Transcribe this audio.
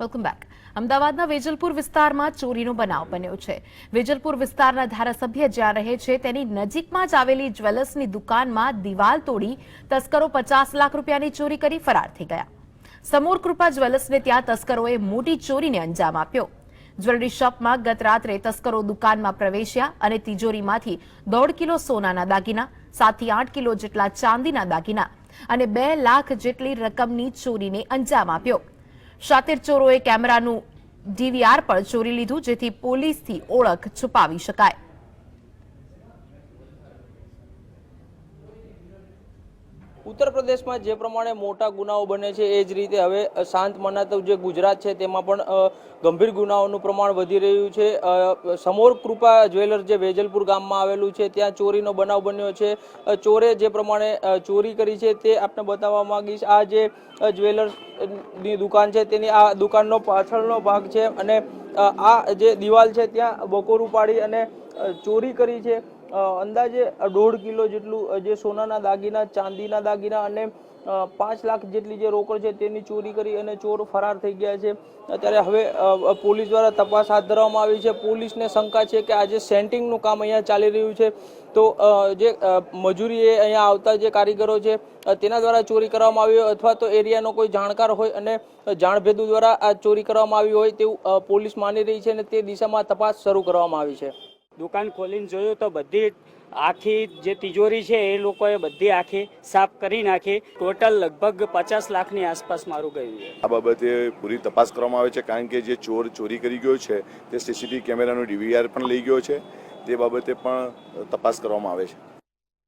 Welcome back અમદાવાદના વેજલપુર વિસ્તારમાં ચોરીનો બનાવ બન્યો છે. વેજલપુર વિસ્તારના ધારાસભ્ય જ્યાં રહે છે, તેની નજીકમાં જ આવેલી જ્વેલર્સની દુકાનમાં દિવાલ તોડી તસ્કરો પચાસ લાખ રૂપિયાની ચોરી કરી ફરાર થઈ ગયા. સમૂર કૃપા જ્વેલર્સને ત્યાં તસ્કરોએ મોટી ચોરીને અંજામ આપ્યો. જ્વેલરી શોપમાં ગત રાત્રે તસ્કરો દુકાનમાં પ્રવેશ્યા અને તિજોરીમાંથી દોઢ કિલો સોનાના દાગીના, સાતથી આઠ કિલો જેટલા ચાંદીના દાગીના અને બે લાખ જેટલી રકમની ચોરીને અંજામ આપ્યો. શાતિર ચોરોએ કેમેરાનું ડીવીઆર પણ ચોરી લીધું જેથી પોલીસથી ઓળખ છુપાવી શકાય. ઉત્તર પ્રદેશમાં જે પ્રમાણે મોટા ગુનાઓ બને છે, એ જ રીતે હવે શાંત મનાતું જે ગુજરાત છે, તેમાં પણ ગંભીર ગુનાઓનું પ્રમાણ વધી રહ્યું છે. સમોર કૃપા જ્વેલર જે વેજલપુર ગામમાં આવેલું છે, ત્યાં ચોરીનો બનાવ બન્યો છે. ચોરે જે પ્રમાણે ચોરી કરી છે, તે આપને બતાવવા માંગીશ. આ જે જ્વેલર્સની દુકાન છે, તેની આ દુકાનનો પાછળનો ભાગ છે અને આ જે દિવાલ છે, ત્યાં બકોરું પાડી અને ચોરી કરી છે. અંદાજે દોઢ કિલો જેટલું જે સોનાના દાગીના, ચાંદીના દાગીના અને પાંચ લાખ જેટલી જે રોકડ છે તેની ચોરી કરી અને ચોર ફરાર થઈ ગયા છે. અત્યારે હવે પોલીસ દ્વારા તપાસ હાથ ધરવામાં આવી છે. પોલીસને શંકા છે કે આજે સેન્ટિંગનું કામ અહીંયા ચાલી રહ્યું છે. તો જે મજૂરી એ અહીંયા આવતા જે કારીગરો છે તેના દ્વારા ચોરી કરવામાં આવી હોય અથવા તો એરિયાનો કોઈ જાણકાર હોય અને જાણભેદુ દ્વારા આ ચોરી કરવામાં આવી હોય તેવું પોલીસ માની રહી છે અને તે દિશામાં તપાસ શરૂ કરવામાં આવી છે. દુકાન ખોલીને જોયું તો બધી આખી જે તિજોરી છે એ લોકોએ બધી આખી સાફ કરી નાખી. ટોટલ લગભગ પચાસ લાખની આસપાસ મારું ગયું આ બાબતે પૂરી તપાસ કરવામાં આવે છે કારણ કે જે ચોર ચોરી કરી ગયો છે તે સીસીટીવી કેમેરાનો ડીવીઆર પણ લઈ ગયો છે. તે બાબતે પણ તપાસ કરવામાં આવે છે.